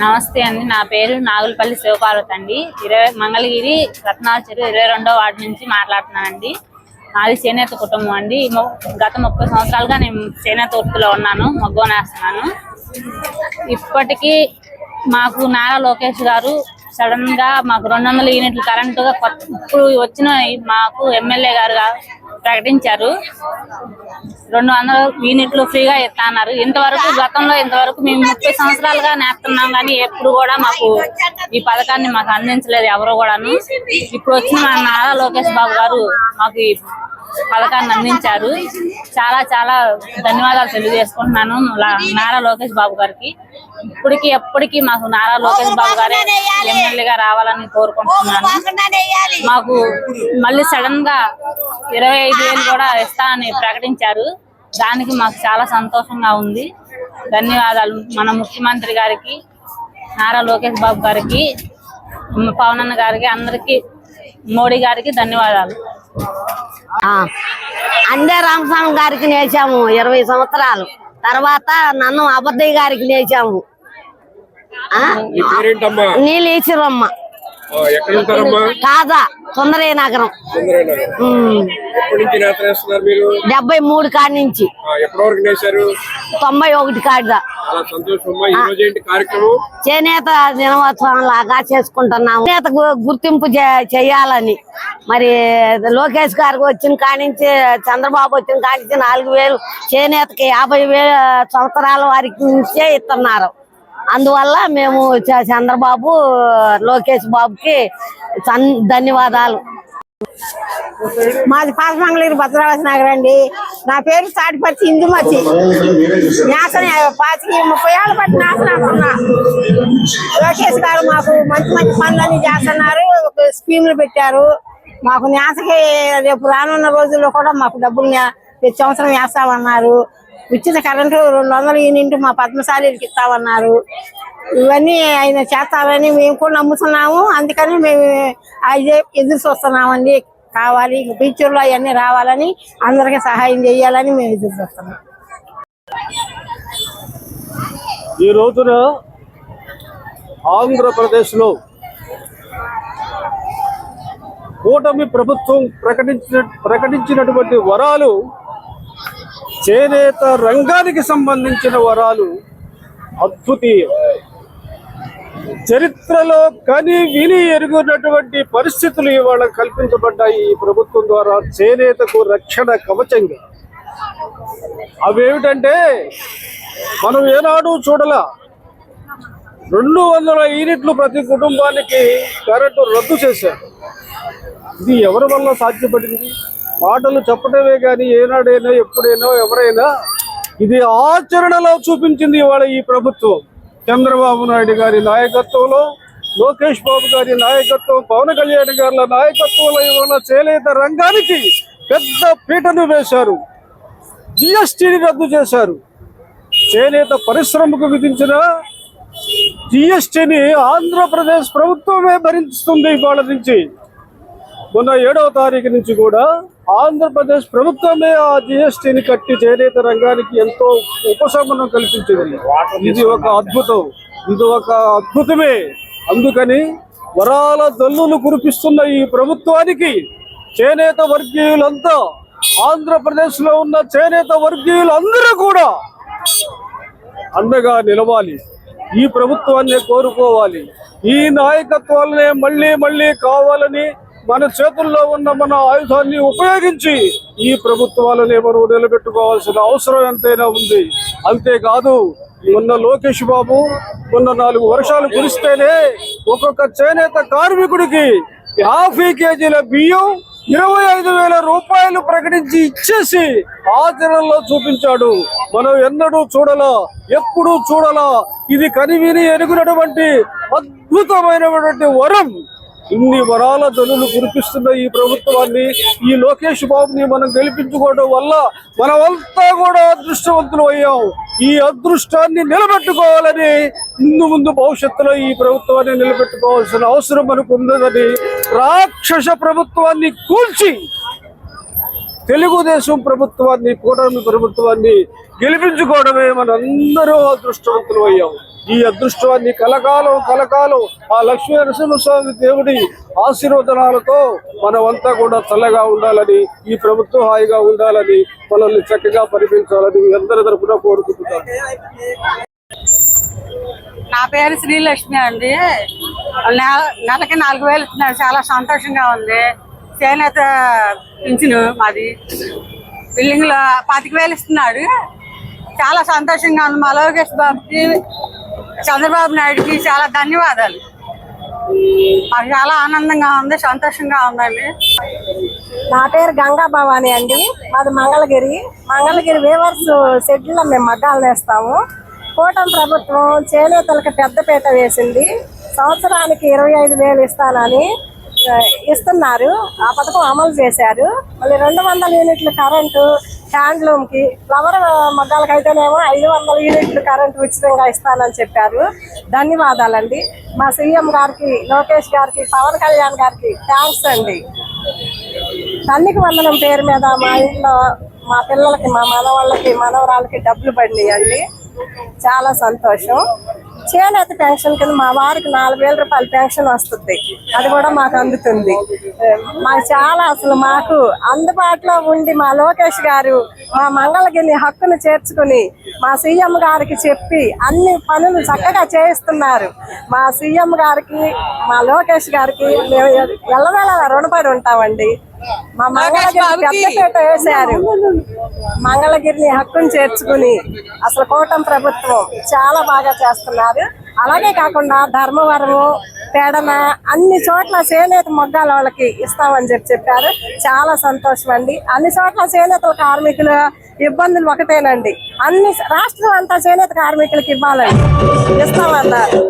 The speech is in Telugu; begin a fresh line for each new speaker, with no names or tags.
నమస్తే అండి నా పేరు నాగులపల్లి శివపార్వతి అండి. ఇరవై మంగళగిరి రత్నాల చెరువు ఇరవై రెండో వార్డు నుంచి మాట్లాడుతున్నానండి. నాది చేనేత కుటుంబం అండి. గత ముప్పై సంవత్సరాలుగా నేను చేనేత వృత్తిలో ఉన్నాను మగ్గోనేస్తున్నాను ఇప్పటికీ మాకు నారా లోకేష్ గారు సడన్గా మాకు రెండు వందల యూనిట్లు కరెంటుగా కొత్త ఇప్పుడు వచ్చిన మాకు ఎమ్మెల్యే గారు ప్రకటించారు. రెండు వందల యూనిట్లు ఫ్రీగా ఇస్తా అన్నారు. ఇంతవరకు గతంలో ఇంతవరకు మేము ముప్పై సంవత్సరాలుగా నేస్తున్నాం కానీ ఎప్పుడు కూడా మాకు ఈ పథకాన్ని మాకు అందించలేదు ఎవరు కూడాను. ఇప్పుడు వచ్చిన మా నారా లోకేష్ బాబు గారు మాకు పథకాన్ని అందించారు. చాలా చాలా ధన్యవాదాలు తెలియజేసుకుంటున్నాను నారా లోకేష్ బాబు గారికి. ఇప్పటికి ఎప్పటికీ మాకు నారా లోకేష్ బాబు గారే ఎమ్మెల్యేగా రావాలని కోరుకుంటున్నాను. మాకు మళ్ళీ సడన్గా ఇరవై ఐదు వేలు కూడా ఇస్తానని ప్రకటించారు. దానికి మాకు చాలా సంతోషంగా ఉంది. ధన్యవాదాలు మన ముఖ్యమంత్రి గారికి నారా లోకేష్ బాబు గారికి పవనన్న గారికి అందరికి మోడీ గారికి ధన్యవాదాలు.
అందే రామస్వామి గారికి నేర్చాము ఇరవై సంవత్సరాలు. తర్వాత నన్ను అబద్దయ్య గారికి నేర్చాము. ఆ?
నీ పేరేంటమ్మా?
నీళ్ళు ఈశ్వరమ్మ
ఆ, ఎక్కడ ఉంటారమ్మా
కాదా సుందరయ్య నగరం డెబ్బై మూడు కాడి నుంచి. తొంభై ఒకటి కాడిదా.
చాలా ఈ రోజు ఏంటి కార్యక్రమం?
చేనేత దినోత్సవం లాగా చేసుకుంటున్నాము. చేనేత గుర్తింపు చే- చేయాలని. మరి లోకేష్ గారికి వచ్చిన కానించి చంద్రబాబు వచ్చిన కానించి నాలుగు వేలు చేనేతకి యాభై వేల సంవత్సరాల వారికి నుంచే ఇస్తున్నారు అందువల్ల మేము చంద్రబాబు లోకేష్ బాబుకి ధన్యవాదాలు.
మాది పాసమంగళూరు భద్రావతి నగర్ అండి. నా పేరు తాటిపర్తి ఇందుమతి. న్యాసన పాతికి ముప్పై ఏళ్ళ పట్టి న్యాసన అంటున్నా లోకేష్ గారు మాకు మంచి మంచి పనులన్నీ చేస్తున్నారు. ఒక స్కీములు పెట్టారు. మాకు నేతకి రేపు రానున్న రోజుల్లో కూడా మాకు డబ్బులు ప్రతి సంవత్సరం వేస్తామన్నారు. ఉచిత కరెంటు రెండు వందలు యూనిట్ మా పద్మశాలికి ఇస్తామన్నారు. ఇవన్నీ ఆయన చేస్తారని మేము కూడా నమ్ముతున్నాము. అందుకని మేము అదే ఎదురు చూస్తున్నామండి. కావాలి ఫ్యూచర్లో అవన్నీ రావాలని అందరికీ సహాయం చేయాలని మేము ఎదురు చూస్తున్నాం.
ఈ రోజున ఆంధ్రప్రదేశ్లో కూటమి ప్రభుత్వం ప్రకటించిన ప్రకటించినటువంటి వరాలు చేనేత రంగానికి సంబంధించిన వరాలు అద్భుతీయం. చరిత్రలో కని విని ఎరుగున్నటువంటి పరిస్థితులు ఇవాళ కల్పించబడ్డాయి ఈ ప్రభుత్వం ద్వారా చేనేతకు రక్షణ కవచంగా. అవేమిటంటే మనం ఏనాడు చూడలా రెండు వందల యూనిట్లు ప్రతి కుటుంబానికి కరెంటు రద్దు చేశారు. ఇది ఎవరి వల్ల సాధ్యపడింది? మాటలు చెప్పడమే కానీ ఏనాడైనా ఎప్పుడైనా ఎవరైనా ఇది ఆచరణలో చూపించింది ఇవాళ ఈ ప్రభుత్వం. చంద్రబాబు నాయుడు గారి నాయకత్వంలో లోకేష్ బాబు గారి నాయకత్వం పవన్ కళ్యాణ్ గారి నాయకత్వంలో ఇవాళ చేనేత రంగానికి పెద్ద పీటను వేశారు. జిఎస్టీని రద్దు చేశారు. చేనేత పరిశ్రమకు విధించిన జిఎస్టీని ఆంధ్రప్రదేశ్ ప్రభుత్వమే భరిస్తుంది ఇవాళ నుంచి. మొన్న ఏడవ తారీఖు నుంచి కూడా ఆంధ్రప్రదేశ్ ప్రభుత్వమే ఆ జిఎస్టీని కట్టి చేనేత రంగానికి ఎంతో ఉపశమనం కల్పించింది. ఇది ఒక అద్భుతం. ఇది ఒక అద్భుతమే. అందుకని వరాల దల్లులు కురిపిస్తున్న ఈ ప్రభుత్వానికి చేనేత వర్గీయులంతా ఆంధ్రప్రదేశ్లో ఉన్న చేనేత వర్గీయులందరూ కూడా అండగా నిలవాలి. ఈ ప్రభుత్వాన్ని కోరుకోవాలి. ఈ నాయకత్వాలనే మళ్ళీ మళ్ళీ కావాలని మన చేతుల్లో ఉన్న మన ఆయుధాన్ని ఉపయోగించి ఈ ప్రభుత్వాలను ఎవరు నిలబెట్టుకోవాల్సిన అవసరం ఎంతైనా ఉంది. అంతేకాదు మొన్న లోకేష్ బాబు మొన్న నాలుగు వర్షాలు కురిస్తేనే ఒక్కొక్క చేనేత కార్మికుడికి యాభై కేజీల బియ్యం ఇరవై ఐదు వేల రూపాయలు ప్రకటించి ఇచ్చేసి ఆచరణలో చూపించాడు. మనం ఎన్నడూ చూడలా ఎప్పుడూ చూడలా. ఇది కనివిని ఎరుగునటువంటి అద్భుతమైనటువంటి వరం. ఇన్ని వరాల జనులు కురిపిస్తున్న ఈ ప్రభుత్వాన్ని ఈ లోకేష్ బాబుని మనం గెలిపించుకోవడం వల్ల మనమంతా కూడా అదృష్టవంతులు అయ్యాం. ఈ అదృష్టాన్ని నిలబెట్టుకోవాలని ముందు ముందు భవిష్యత్తులో ఈ ప్రభుత్వాన్ని నిలబెట్టుకోవాల్సిన అవసరం మనకు ఉన్నదని రాక్షస ప్రభుత్వాన్ని కూల్చి తెలుగుదేశం ప్రభుత్వాన్ని కూటమి ప్రభుత్వాన్ని గెలిపించుకోవడమే మనందరూ అదృష్టవంతులు అయ్యాము ఈ అదృష్టాన్ని కలకాలం కలకాలం ఆ లక్ష్మీ నరసింహస్వామి దేవుడి ఆశీర్వదనాలతో మనమంతా కూడా చల్లగా ఉండాలని ఈ ప్రభుత్వం హాయిగా ఉండాలని మనల్ని చక్కగా పరిపించాలని మీ అందరి తరఫున కోరుకుంటున్నాను.
నా పేరు శ్రీలక్ష్మి అండి. నెలకి నాలుగు వేలు ఇస్తున్నారు చాలా సంతోషంగా ఉంది. చేనేత పింఛను మాది. బిల్డింగ్లో పాతిక వేలు ఇస్తున్నాడు. చాలా సంతోషంగా ఉంది మా లోకేష్ బాబుకి. చంద్రబాబు నాయుడుకి చాలా ధన్యవాదాలు. మాకు చాలా ఆనందంగా ఉంది సంతోషంగా ఉందండి.
నా పేరు గంగా భవాని అండి. మాది మంగళగిరి. మంగళగిరి వేవర్స్ షెడ్యూల్లో మేము మగ్గాలు నేస్తాము. కూటమి ప్రభుత్వం చేనేతలకు పెద్దపీట వేసింది. సంవత్సరానికి ఇరవై ఐదు వేలు ఇస్తానని ఇస్తున్నారు. ఆ పథకం అమలు చేశారు. మళ్ళీ రెండు వందల యూనిట్ల కరెంటు హ్యాండ్లూమ్కి. ఫ్లవర్ మగ్గాలకైతేనేమో ఐదు వందల యూనిట్లు కరెంటు ఉచితంగా ఇస్తానని చెప్పారు. ధన్యవాదాలండి. మా సీఎం గారికి లోకేష్ గారికి పవన్ కళ్యాణ్ గారికి థ్యాంక్స్ అండి. తల్లికి వందనం పేరు మీద మా ఇంట్లో మా పిల్లలకి మా మనవాళ్ళకి మనవరాళ్ళకి డబ్బులు పడినాయండి. చాలా సంతోషం. చేనేత పెన్షన్ కింద మా వారికి నాలుగు వేల రూపాయల పెన్షన్ వస్తుంది. అది కూడా మాకు అందుతుంది. మాకు చాలా అసలు మాకు అందుబాటులో ఉండి మా లోకేష్ గారు మా మంగళగిరి హక్కును చేర్చుకుని మా సీఎం గారికి చెప్పి అన్ని పనులు చక్కగా చేయిస్తున్నారు. మా సీఎం గారికి మా లోకేష్ గారికి మేము ఎల్లవేళ రుణపడి ఉంటామండి. మా మంగళగిరి వేశారు. మంగళగిరిని హక్కును చేర్చుకుని అసలు కూటమి ప్రభుత్వం చాలా బాగా చేస్తున్నారు. అలాగే కాకుండా ధర్మవరము పేడన అన్ని చోట్ల చేనేత మొగ్గాల వాళ్ళకి ఇస్తామని చెప్పి చెప్పారు. చాలా సంతోషం అండి. అన్ని చోట్ల చేనేత కార్మికుల ఇబ్బందులు ఒకటేనండి. అన్ని రాష్ట్రం అంతా చేనేత కార్మికులకి ఇవ్వాలండి. ఇస్తామన్నారు.